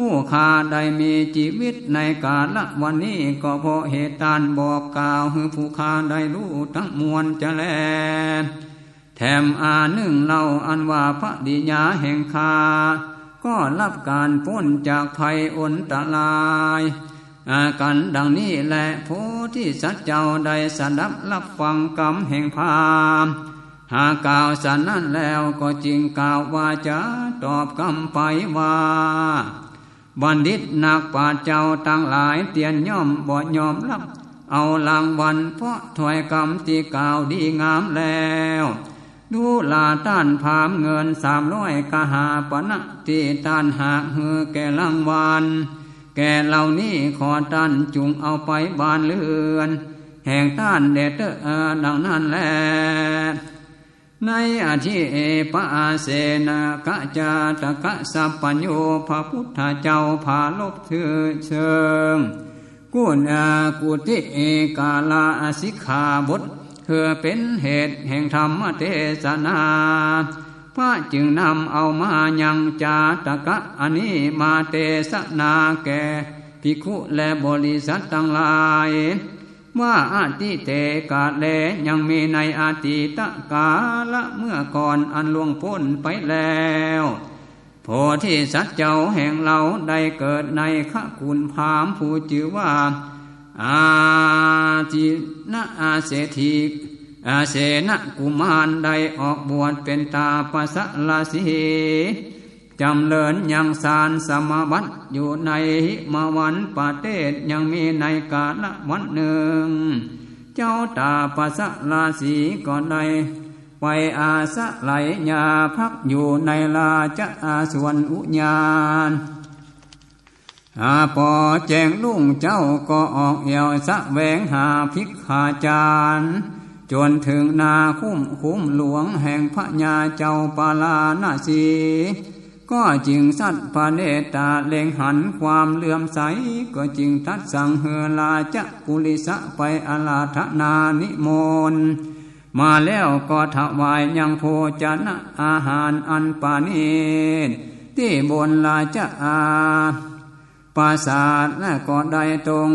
ผู้ขาได้มีชีวิตในกาละวันนี้ก็เพราะเหตุตานบอกกล่าวให้ผู้ขาได้รู้ทั้งมวลจะแลแถมอาหนึ่งเล่าอันว่าพระดิยาแห่งคาก็รับการพ้นจากภัยอนตราย อากันดังนี้แหละโพที่สัจเจ้าได้สดับรับฟังกรรมแห่งพามหากกล่าวสันนั้นแล้วก็จริงกล่าวว่าจะตอบคำไปว่า บัณฑิตนักปราชญ์เจ้าตั้งหลายเตียนย่อมบ่ยอมรับ เอารางวัลเพราะถอยกรรมที่กล่าวดีงามแล้ว ดูลาต้านพามเงินสามร้อยกหาปณะที่ต้านหากเฮือแก่รางวัลแก่เหล่านี้ขอตันจุงเอาไปบานเลือน แห่งต้านเดเตอดังนั้นแล ในอาทิเอปะอาเสนากะจาตะกะสัพปัญโยพระพุทธเจ้าพาลบเถือเชิงกุณากุติเอกาลาสิกขาบทคือเป็นเหตุแห่งธรรมเทศนาพระจึงนำเอามายังจาตะกะอันนี้มาเทศนาแก่ภิกขุและบริษัททั้งหลาย ว่าอาติเตกาเลยังมีในอาติตะกาละเมื่อก่อนอันล่วงพ้นไปแล้วโพธิสัตว์เจ้าแห่งเราได้เกิดในขคุณพามผู้ชื่อว่า อาทินะอาเศธีอาเสนกุมารได้ออกบวชเป็นตาปัสลาสี จำเลินยังสารสมบัติอยู่ในหิมาวันปาเตศยังมีในกาละวันหนึ่ง เจ้าตาปัสลาสีก็ได้ไปอาสะไหลยาพักอยู่ในลาจะอาสวนอุญาณอาปอแจงลุงเจ้าก็ออกเอวสะแวงหาพิกขาจารจนถึงนาคุ้มคุ้มหลวงแห่งพระญาเจ้าปาลานาสี ก็จึงสัตว์พระเนตาเล็งหันความเลื่อมใส ก็จึงทัดสั่งเฮลาจะกุลิสะไปอาลาธนานิมนมาแล้วก็ถวายยังโพจนะอาหารอันปานีตที่บนลาจะอาปราสาทและก็ได้ตรง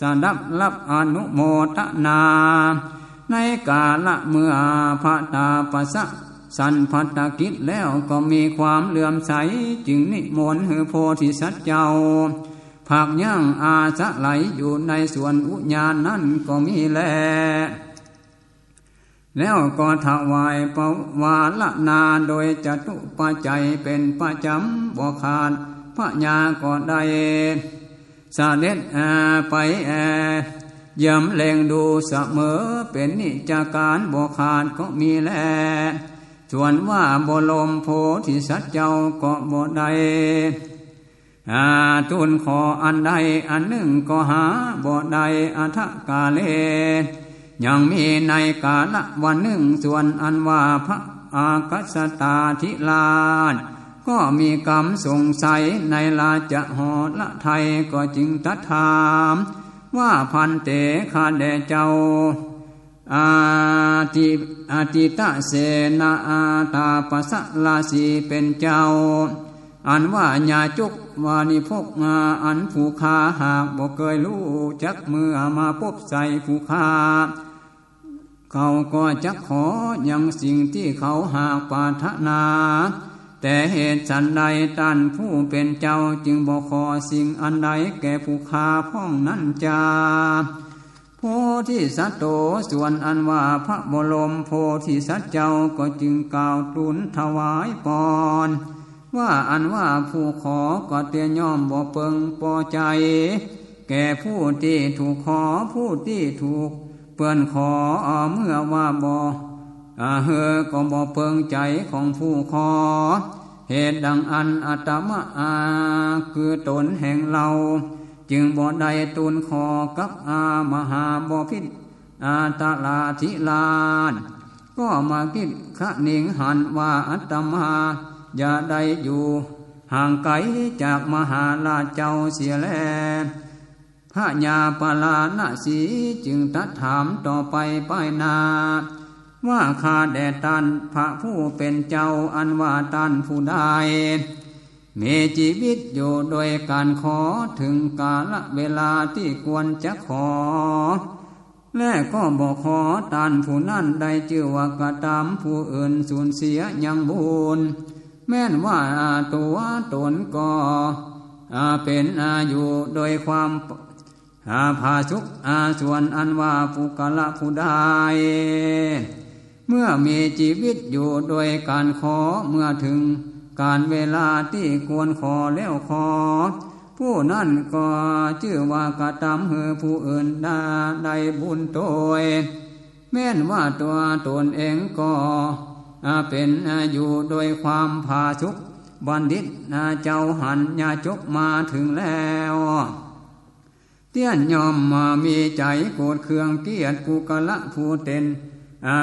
สดับรับอนุโมทนา ในกาละเมื่อพระตาปสะ สันพัตกิจแล้วก็มีความเลื่อมใส จึงนิมนต์หือโพธิสัตว์เจ้าผักย่างอาสะไหลอยู่ในส่วนอุญาณนั้นก็มีแล แล้วก็ถวายปวาละนาโดยจตุปัจจัยเป็นประจำบ่ขาดพระญาก็ได้สเด็จไปแอยำเล็งดูเสมอเป็นนิจการบ่ขาดก็มีแล ส่วนว่าบ่ลมโพธิสัตว์เจ้าก็บ่ได้ทุนขออันใดอันหนึ่งก็หาบ่ได้อัทกาเล ยังมีในกาละวันหนึ่งส่วนอันว่าพระอากัสตาธิลาชก็มีกรรมสงสัยในลาจะหอละไทยก็จึงตัดถาม ว่าพันเตคาแดเจ้า อาติอาติตะเสนาอาตาปัสลาสีเป็นเจ้า อันว่าญาจุกวานิพกงาอันผูคาหากบอกเคยรู้จักเมื่อมาพบใส่ผูคาเขาก็จะขออย่างสิ่งที่เขาหากปาถนา แต่เหตุฉันใดตันผู้เป็นเจ้าจึงบอกขอสิ่งอันใดแก่ผูคาพ้องนั้นจา โพธิสัตโตส่วนอันว่าพระบรมโพธิสัตว์เจ้าก็จึงกล่าวตุนถวายปอนว่าอันว่าผู้ขอก็เตียย่อมบ่เปิงปอใจ แก่ผู้ที่ถูกขอผู้ที่ถูก เปื่อนขอเมื่อว่าบ่อาเฮอก็บ่เปิงใจของผู้ขอ เหตุดังอันอัตมะอาคือตนแห่งเรา จึงบ่ได้ตุนขอกับอามหาบพิษอาตลาธิลานก็มาคิดขะนิงหันว่าอัตมาอย่าได้อยู่ห่างไกลจากมหาลาเจ้าเสียแลพระญาปลาณสีจึงตัดถามต่อไปป้ายนา ว่าข้าแด่ตันพระผู้เป็นเจ้าอันว่าตันผู้ใด มีชีวิตอยู่โดยการขอถึงกาลเวลาที่ควรจะขอ และก็บอกขอตานผู้นั้นได้ชื่อว่ากระทำผู้อื่นสูญเสียยังบุญแม้นว่าตัวตนก็เป็นอายุโดยความอาภาสุขอาส่วนอันว่าผู้กละผู้ได้เมื่อมีชีวิตอยู่โดยการขอเมื่อถึง การเวลาที่ควรขอแล้วขอ ผู้นั่นก็ชื่อว่ากระทำเฮือผู้อื่นได้ได้บุญโตยแม้นว่าตัวตนเองก็เป็นอยู่โดยความผาสุกบัณฑิตเจ้าหันญาจกมาถึงแล้วเตี้ยนยอมมามีใจโกรธเคืองเกียรติกูกละผู้เต็น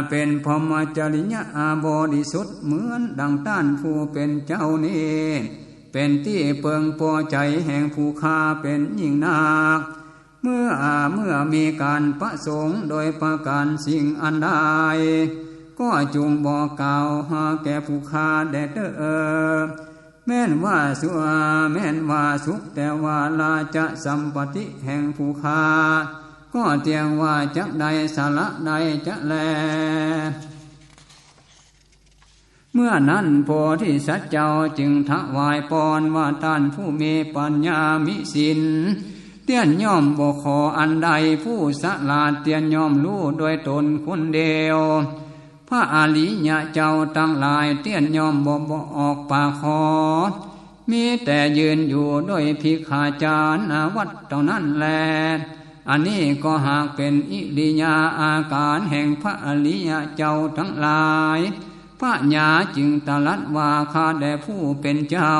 เป็นพรมจริยาบริสุทธิ์เหมือนดังต้านผู้เป็นเจ้านี้เป็นที่เปิงพอใจแห่งผู้คาเป็นยิ่งนัก เมื่ออาเมื่อมีการประสงค์โดยประการสิ่งอันใดก็จงบอกกล่าวหาแก่ผู้คาแดดเออแม่นว่าสุอาแม่นว่าสุขแต่ว่าลาจะสัมปติแห่งผู้คา ก็เตียงว่าจะใดสาระใดจะแล เมื่อนั้นโพธิสัตว์เจ้าจึงถวายปอนว่าท่านผู้มีปัญญามิสินเตียนย่อมบกขออันใดผู้สลาดเตียนย่อมรู้โดยตนคนเดียวพระอาลิยะเจ้าตั้งหลายเตียนย่อมบ่บออกปากขอมีแต่ยืนอยู่ด้วยพิขาจารวัดเท่านั้นแล อันนี้ก็หากเป็นอิริยาอาการแห่งพระอริยเจ้าทั้งหลายพระญาจึงตรัสว่าข้าแด่ผู้เป็นเจ้า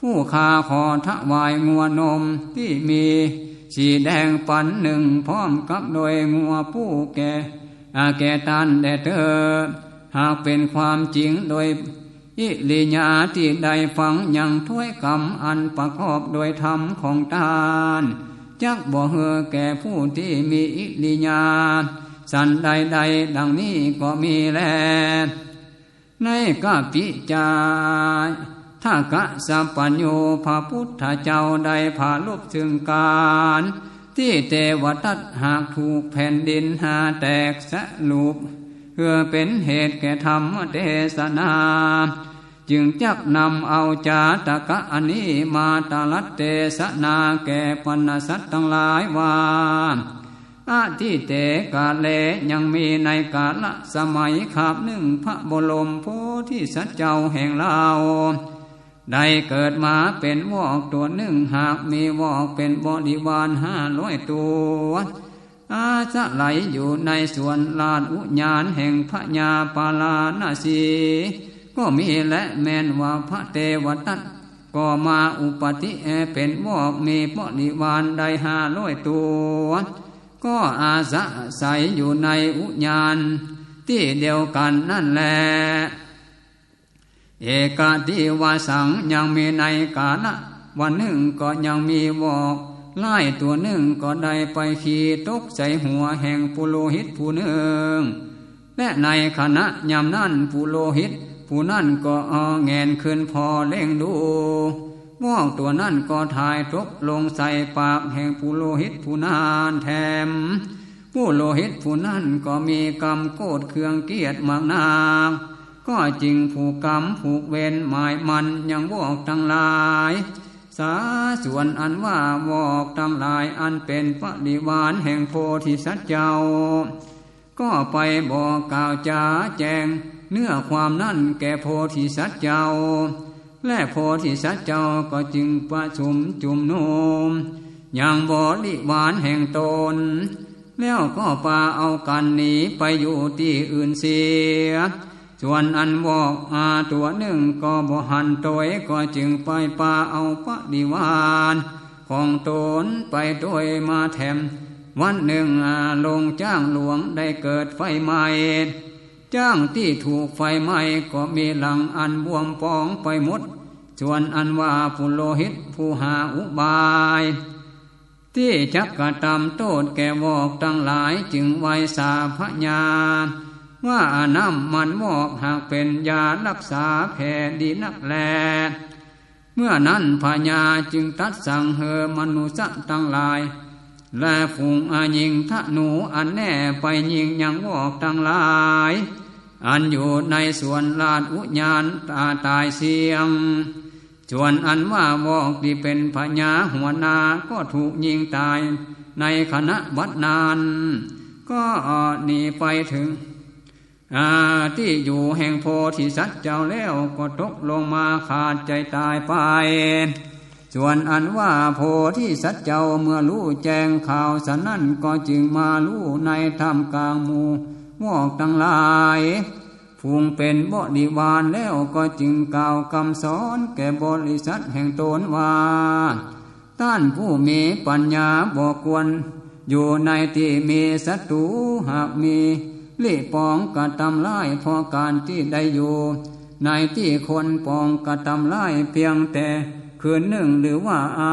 ผู้ข้าขอทวายงัวนมที่มีสีแดงปันหนึ่งพร้อมกับโดยงัวผู้แก่อาแก่ตันแด่เธอ หากเป็นความจริงโดยอิริยาที่ได้ฟังยังถ้วยคำอันประกอบโดยธรรมของตาน จักบ่เฮอแก่ผู้ที่มีอิริยาสันใดใดดังนี้ก็มีแล ในกาปิจาถ้ากะสัมปัญโยพระพุทธเจ้าใดผ่าลบถึงการ ที่เทวทัตหากถูกแผ่นดินหาแตกสลุปเพื่อเป็นเหตุแก่ธรรมเทศนา จึงจักนำเอาจาตะกะอันนี้มาตลัดเตสนาแก่ปนสัตทั้งหลายว่าอาทิเตกาเลยังมีในกาละสมัยขาบหนึ่งพระบรมโพธิสัตว์เจ้าแห่งเราได้เกิดมาเป็นวอกตัวหนึ่งหากมีวอกเป็นบริวารห้าร้อยตัวอาจะไหลอยู่ในสวนลาดอุญานแห่งพระญาปาลานาสี ก็มีและแมนว่าพระเทวทัตก็มาอุปติแอเป็นบอกมีปริวานได้ห้าร้อยตัว ก็อาสะใสอยู่ในอุญาน ที่เดียวกันนั่นแหละเอกาทิวาสังยังมีในกาละวันหนึ่งก็ยังมีบอกไล่ตัวหนึ่งก็ได้ไปขี่ตกใส่หัวแห่งปุโรหิตผู้หนึ่งและในขณะยามนั้นปุโรหิต ผู้นั่นก็เอแงนขึ้นพอเล่งดูม่วงตัวนั่นก็ถ่ายทกลงใส่ปากแห่งผู้โลหิตผู้นานแถม ผู้โลหิตผู้นั่นก็มีกรรมโกดเครื่องเกียรติมากนางก็จริงผูกกรรมผูกเวรหมายมันยังบอกทั้งหลาย สาส่วนอันว่าบอกทั้งหลายอันเป็นปฏิวานแห่งโพธิสัตว์เจ้า ก็ไปบอกกล่าวจ้าแจง เนื้อความนั่นแก่โพธิสัตว์เจ้า และโพธิสัตว์เจ้าก็จึงประชุมจุมนุมอย่างบริวารแห่งตน แล้วก็ปาเอากันหนีไปอยู่ที่อื่นเสีย ส่วนอันบอกอาตัวหนึ่งก็บหันตัวก็จึงไปปาเอาปฏิวานของตนไปโดยมาแถม วันหนึ่งลงจ้างหลวงได้เกิดไฟไหม้ จ้างที่ถูกไฟไหม้ก็มีหลังอันบวมปองไปหมดส่วนอันว่าผู้โลหิตผู้หาอุบาย ที่จักกระทำโทษแก่วอกตั้งหลายจึงไวสาพญาว่าน้ำมันวอกหากเป็นยารักษาแผลดีนักแล เมื่อนั้นพญาจึงตัดสั่งเฮอมนุษย์ตั้งหลาย และฝูงอายิงทะหนูอันแน่ไปยิงยังวอกตั้งหลาย อันอยู่ในส่วนลาดอุญานตาตายเสียงส่วนอันว่าวอกที่เป็นพญาหัวนาก็ถูกยิงตายในคณะวัดนาน ก็หนีไปถึงที่อยู่แห่งโพธิสัตว์เจ้าแล้วก็ตกลงมาขาดใจตายไป ส่วนอันว่าโพธิสัตว์เจ้าเมื่อรู้แจ้งข่าวสนั่นก็จึงมารู้ในธรรมกลางหมู่ วอกตั้งหลายฟูงเป็นบริวารแล้วก็จึงกล่าวคำสอนแก่บริษัทแห่งตนว่าท่านผู้มีปัญญาบอกควร อยู่ในที่มีศัตรูหากมีล่ปองกระทำไล่พอการที่ได้อยู่ ในที่คนปองกระทำไล่เพียงแต่คืนหนึ่งหรือว่าอา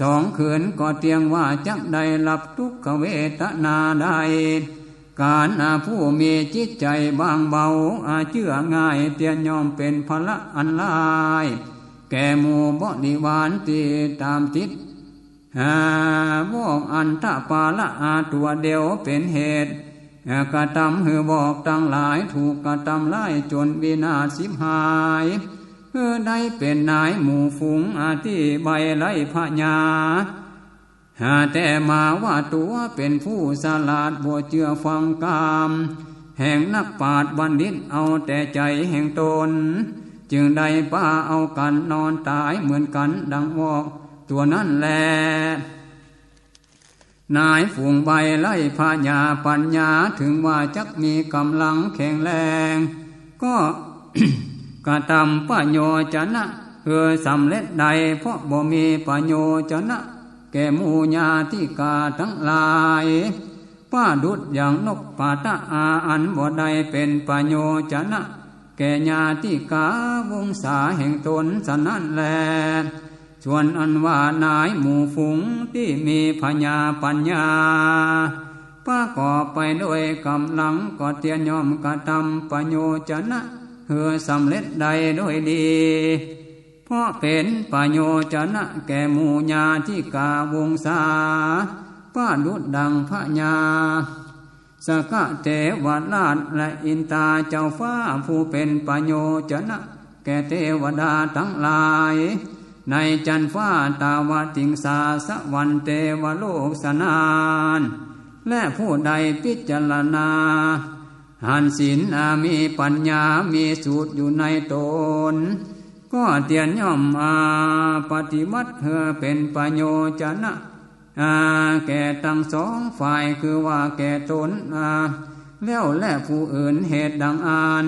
สองคืนก็เตียงว่าจักได้รับทุกขเวทนาได้ การอาผู้มีจิตใจบางเบา อาเชื่อง่ายเตียนยอมเป็นพละอันลาย แก่หมู่บริวารตีตามติดหาวอกอันทะปาละอาตัวเดียวเป็นเหตุกระทำหือบอกตั้งหลายถูกกระทำไล่จนวินาสิบหายเพื่อได้เป็นนายหมู่ฝูงอาที่ใบไล่พญา หาแต่มาว่าตัวเป็นผู้สลาดบัวเจือฟังกาม แห่งนักปาดบันดิตเอาแต่ใจแห่งตน จึงได้ป้าเอากันนอนตายเหมือนกันดังวอกตัวนั่นแหละนายฝูงใบไล่พญาปัญญาถึงว่าจักมีกำลังแข็งแรง ก็กระทำปโยชนะเพื่อสำเร็จใดเพราะบ่มีปโยชนะ แก่มูญาติกาทั้งหลายป้าดุดอย่างนกปาตะอาอันบ่ได้เป็นปโยชนะ แก่ญาติกาวงศาแห่งตนสนั่นแลส่วนอันว่านายหมู่ฝูงที่มีพญาปัญญาป้าก่อไปด้วยกำลังก็เตียนยอมกระทำปโยชนะเพื่อสำเร็จใดด้วยดี เพราะเป็นประโยชนะแก่มูญาที่กาวงศาป้าดุดดังพระญาสกะเทวราชและอินตาเจ้าฟ้าผู้เป็นประโยชนะ แก่เทวดาทั้งหลาย ในจันฟ้าตาวติงสาสวรรเทวโลกสนาน และผู้ใดพิจารณา หันศีลมีปัญญามีสูตรอยู่ในตน ก็เตียนย่อมอาปฏิวัติเพื่อเป็นประโยชนะอาแก่ทั้งสองฝ่ายคือว่าแก่ตนอาแล้วและผู้อื่นเหตุดังอาน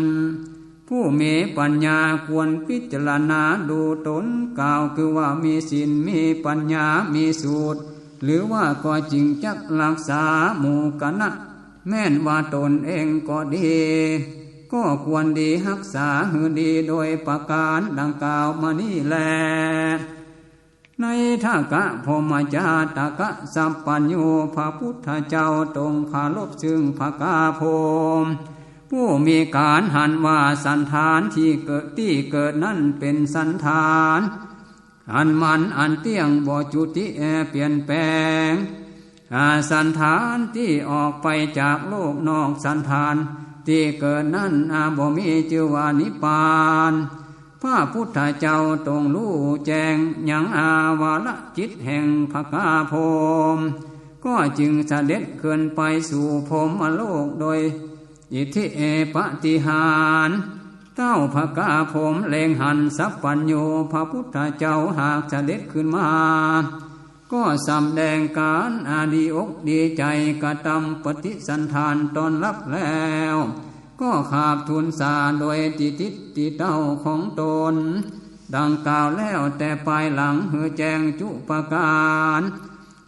ผู้มีปัญญาควรพิจารณาดูตนกล่าวคือว่ามีศีลมีปัญญามีสูตร หรือว่าก็จริงจักรักษาหมู่คณะแม่นว่าตนเองก็ดี ก็ควรดีรักษาหือดีโดยประการดังกล่าวมานี่แล ในท่ากะพมจาตะกะสัพปัญญูพระพุทธเจ้าตรงคาลบซึ่งพระกาโพมผู้มีการหันว่าสันฐานที่เกิดที่เกิดนั่นเป็นสันฐาน อันมันอันเตี้ยงบ่จุติแอเปลี่ยนแปลงสันฐานที่ออกไปจากโลกนอกสันฐาน ที่เกิดนั้นอาบ่มีจือวานิปานพระพุทธเจ้าตรงรู้แจงยังอาวาละจิตแห่งภกาพมก็จึงเสด็จเกินไปสู่พรมโลกโดยอิทธิเอปติหารเต้าภกาผมเลงหันสัพปัญโยพระพุทธเจ้าหากเสด็จขึ้นมา ก็สำแดงการอาดีอกดีใจกระทำปฏิสันทานตอนรับแล้ว ก็ขาบทุนสาโดยติติติเต้าของตน ดังกล่าวแล้วแต่ปลายหลังเหือแจงจุปการ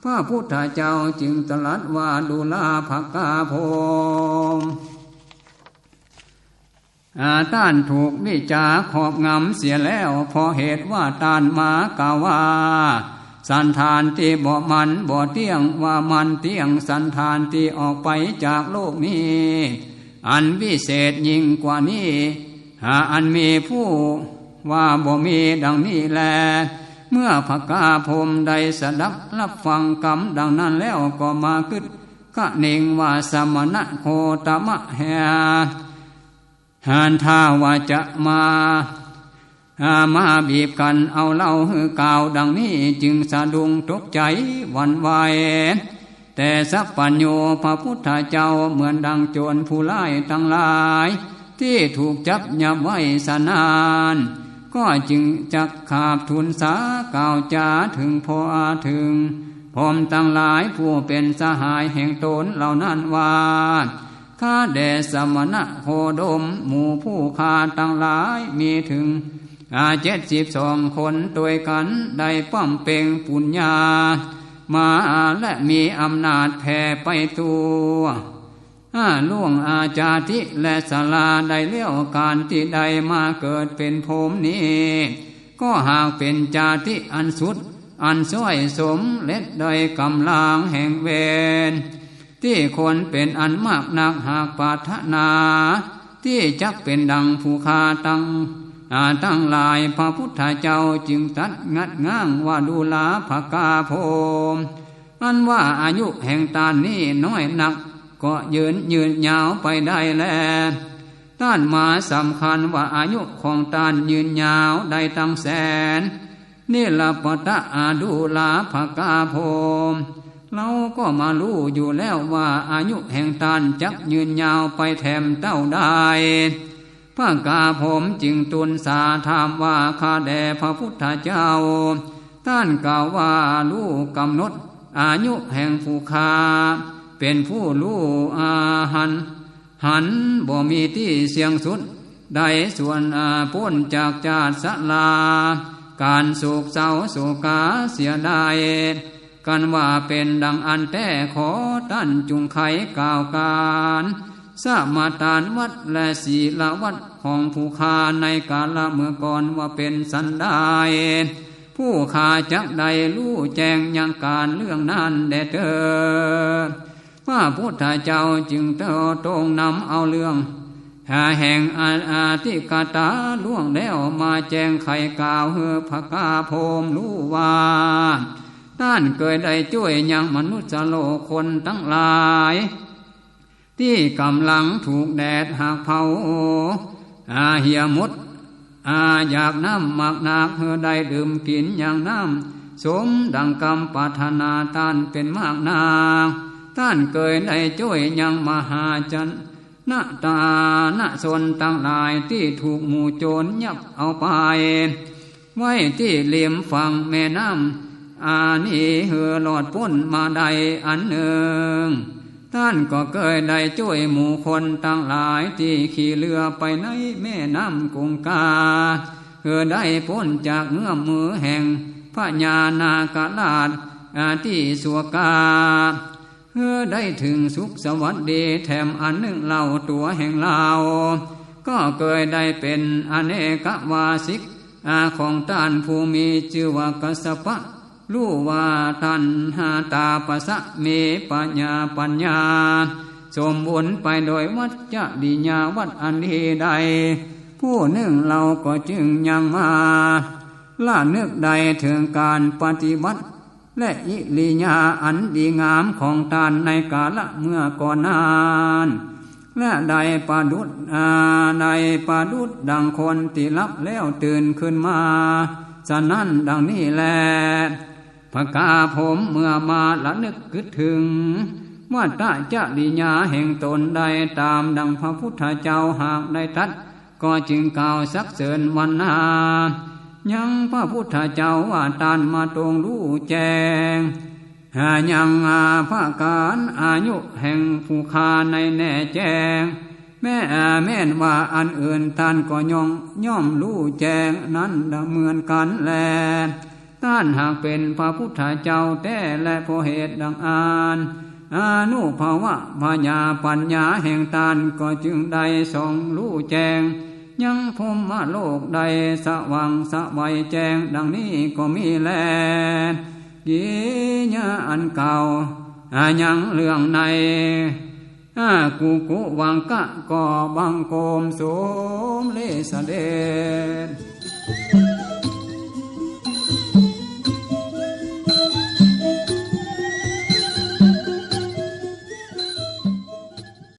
พระพุทธเจ้าจึงตรัสว่าดูลาภกาพงอาต้านถูกวิจาขอบงำเสียแล้ว พอเหตุว่าต้านมากาว่า สันทานที่บ่มันบ่เตี้ยงว่ามันเตี้ยงสันทานที่ออกไปจากโลกนี้ อันวิเศษยิ่งกว่านี้ หาอันมีผู้ว่าบ่มีดังนี้แล เมื่อพกาพรมใดสดับรับฟังกรรมดังนั้นแล้วก็มาคึดกะเนงว่าสมณะโคตมะแหหานท่าว่าจะมา อามาบีบกันเอาเล่าหือกล่าวดังนี้จึงสะดุงตกใจวันไหวแต่สัพปัญโยพระพุทธเจ้าเหมือนดังโจรผู้ไล่ตั้งหลาย ที่ถูกจับยับไว้สนาน ก็จึงจักขาบทุนสาก่าวจาถึงพออาถึงพร้อมตั้งหลายผู้เป็นสหายแห่งตนเหล่านั้นว่าข้าแด่สมณะโคดม หมู่ผู้ขาตั้งหลายมีถึง อาเจ็ดสิบสองคนด้วยกันได้ป้อมเป่งปุญญา มาและมีอำนาจแผ่ไปตัวอาล่วงอาจาติและสลาได้เลี้ยวการที่ใดมาเกิดเป็นโมนี้ ก็หากเป็นจาติอันสุด อันส้อยสมเล็ดโดยกำลังแห่งเวรที่คนเป็นอันมากนักหากปาถนา ที่จักเป็นดังผู้คาตัง อาตั้งหลายพระพุทธเจ้าจึงตัดงัดง้างว่าดูลาภกาโพมอันว่าอายุแห่งตานนี้น้อยหนัก ก็ยืนยืนยาวไปได้แล้วต้านมาสำคัญว่าอายุของตานยืนยาวได้ตั้งแสนนี่ละปตะอาดูลาภกาโพมเราก็มารู้อยู่แล้วว่าอายุแห่งตานจักยืนยาวไปแถมเต้าได้ พระกาผมจึงตุนสาถามว่าข้าแด่พระพุทธเจ้า ท่านกล่าวว่าลูกกำหนด อายุแห่งผู้คาเป็นผู้รู้อาหัน หันบ่มีที่เสียงสุด ได้ส่วนอาพ้นจากจาสลา การโศกเศร้าโศกาเสียดายกันว่าเป็นดังอันแต่ขอตั้นจุงไขกล่าวการ สมาตานวัดและศีลวัดของผู้คาในกาลเมื่อก่อนว่าเป็นสันได้ผู้ขาจักใดรู้แจ้งยังการเรื่องนั้นแด่เธอพระพุทธเจ้าจึงเตอตรงนำเอาเรื่องหาแห่งอาอาทิกาตาล่วงแล้วมาแจ้งไขกล่าวเฮอพกาโพมรู้ว่าท่านเกิดได้ช่วยยังมนุษย์โลคนทั้งหลาย ที่กำลังถูกแดดหักเผา อาเหียมดอาอยากน้ำมักนักเฮอได้ดื่มกินอย่างน้ำ สมดังกรรมปัฒนาท่านเป็นมากนาท่านเกยได้ช่วยยังมหาจันณตาณสนตั้งหลายที่ถูกหมู่โจรยับเอาไป ไว้ที่เหลี่ยมฝั่งแม่น้ำอานีเหือหลอดพ้นมาใดอันหนึ่ง ท่านก็เคยได้ช่วยหมู่คนตั้งหลายที่ขี่เรือไปในแม่น้ำกุงกาเพื่อได้พ้นจากเงื้อมมือแห่งพระญาณากาลาดที่สัวกาเพื่อได้ถึงสุขสวัสดีแถมอันหนึ่งเล่าตัวแห่งเราก็เคยได้เป็นอเนกวาสิกอาของท่านผู้มีชื่อว่ากัสปะ รู้ว่าทันหาตาปะสะเมปัญญาปัญญา สมบูรณ์ไปโดยวัดจะดีญาวัดอันดีใด ผู้หนึ่งเราก็จึงยังมาล่าเนึกใดถึงการปฏิบัติ และอิลีญาอันดีงามของตานในกาละเมื่อก่อนนานและใดปาดุดอาใดปาดุดดังคนที่รับแล้วตื่นขึ้นมา ฉะนั้นดังนี้แหละ พกาผมเมื่อมาละนึกคิดถึงว่าตาจะดิญาแห่งตนได้ตามดังพระพุทธเจ้าหากได้ทัด ก็จึงกล่าวสักเสริญวันนายังพระพุทธเจ้าว่าตานมาตรงรู้แจงหายังอาภาการอายุแห่งผู้คาในแน่แจง แม่แม่นว่าอันอื่นท่านก็ย่องย่อมรู้แจงนั้นเหมือนกันแล ท่านหากเป็นพระพุทธเจ้าแต่และพอเหตุดังอานอานุภาวะพญาปัญญาแห่งตานก็จึงได้ส่องรู้แจง ยังพมมาโลกใดสว่างสวัยแจงดังนี้ก็มีแลกีญาอันเก่าอายังเรื่องในอากูกุวังกะก็บังโกมสมเลสเดน